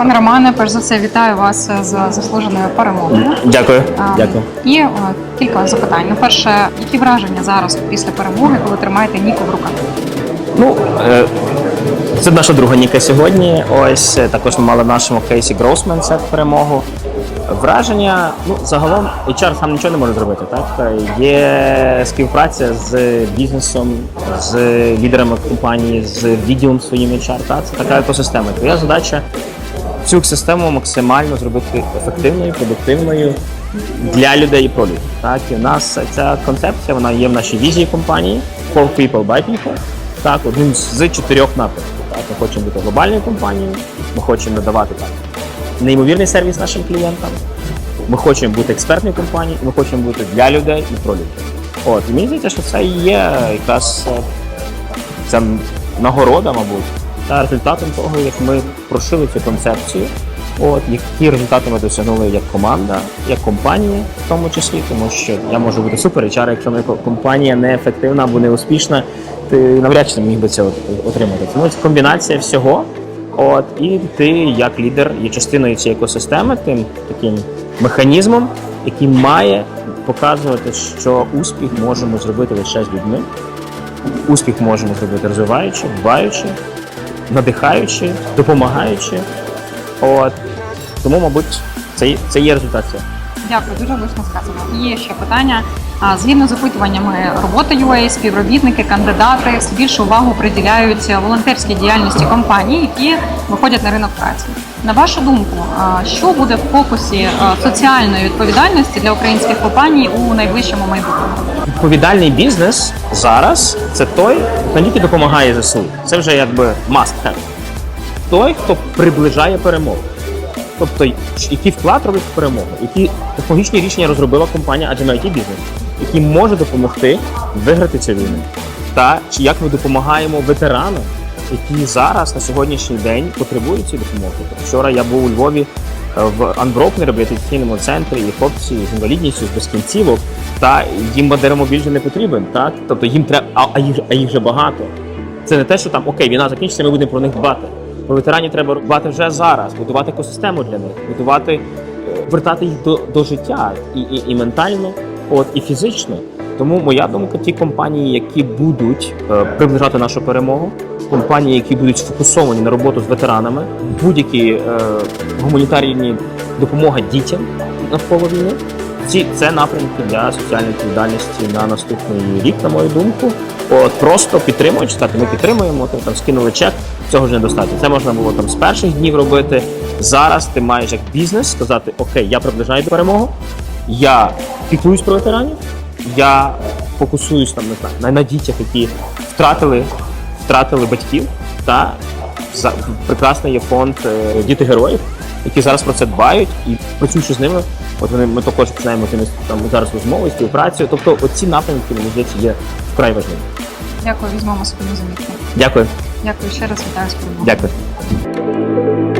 Пане Романе, перш за все, вітаю вас з заслуженою перемогою. Дякую. А, Дякую. І е, кілька запитань. Ну, перше, які враження зараз після перемоги, коли тримаєте Ніку в руках? Ну, е, це наша друга ніка сьогодні. Ось е, також ми мали в нашому кейсі Grossman це перемогу. Враження, ну загалом HR сам нічого не може зробити. Так Е, є співпраця з бізнесом, з лідерами компанії, з відділом своїм HR. Так? Це така екосистема. Твоя задача цю систему максимально зробити ефективною, продуктивною для людей і про людей. Так і в нас ця концепція вона є в нашій візії компанії For People by People. Так, один з чотирьох напрямків. Так, ми хочемо бути глобальною компанією, ми хочемо надавати так неймовірний сервіс нашим клієнтам. Ми хочемо бути експертною компанією, ми хочемо бути для людей і про людей. От і мені здається, що це і є якраз е, це нагорода, мабуть, та результатом того, як ми прошили цю концепцію. От які результати ми досягнули як команда, як компанія, в тому числі, тому що я можу бути супер HR, якщо моя компанія не ефективна або не успішна, ти навряд чи міг би це отримати. Тому це комбінація всього. От і ти, як лідер, є частиною цієї екосистеми, тим таким механізмом, який має показувати, що успіх можемо зробити лише з людьми. Успіх можемо зробити розвиваючи, дбаючи, надихаючи, допомагаючи. От тому, мабуть, це, це є результат. Дякую, дуже влучно сказано. Є ще питання. Згідно з опитуваннями роботи UA, співробітники, кандидати все більше увагу приділяють волонтерській діяльності компаній, які виходять на ринок праці. На вашу думку, що буде в фокусі соціальної відповідальності для українських компаній у найближчому майбутньому? Відповідальний бізнес зараз це той, хто не тільки допомагає ЗСУ. Це вже якби must have. Той, хто приближає перемогу. Тобто, який вклад робить в перемогу, які технологічні рішення розробила компанія, ми it бізнес, який може допомогти виграти цю війну. Та чи як ми допомагаємо ветеранам, які зараз на сьогоднішній день потребують цієї допомоги. Вчора я був у Львові в Unbroken реабілітаційному центрі, і хлопці з інвалідністю, з безкінцівок, та їм бадеромобіль вже не потрібен, так? Тобто їм треба, а, а, їх, а їх вже багато. Це не те, що там окей, війна закінчиться, ми будемо про них дбати. Про ветеранів треба дбати вже зараз, будувати екосистему для них, будувати, е, вертати їх до, до життя і, і, і ментально, от і фізично. Тому моя думка, ті компанії, які будуть е, приближати нашу перемогу, компанії, які будуть сфокусовані на роботу з ветеранами, будь-які е, гуманітарні допомога дітям навколо війни. Ці це напрямки для соціальної відповідальності на наступний рік, на мою думку. От просто підтримують сказати, ми підтримуємо, ти там скинули чек, цього ж недостатньо. Це можна було там з перших днів робити. Зараз ти маєш як бізнес сказати: Окей, я приближаю до перемоги, я піклуюсь про ветеранів, я фокусуюсь там не знаю на, на дітях, які втратили, втратили батьків. Та прекрасний є фонд е, Діти героїв, які зараз про це дбають і працюючи з ними. От вони ми також починаємо там зараз розмови, співпрацю. Тобто, оці напрямки мені здається є вкрай важливі. Дякую, візьмемо собі на замітку. Дякую, Дякую ще раз вітаю з перемогою. дякую.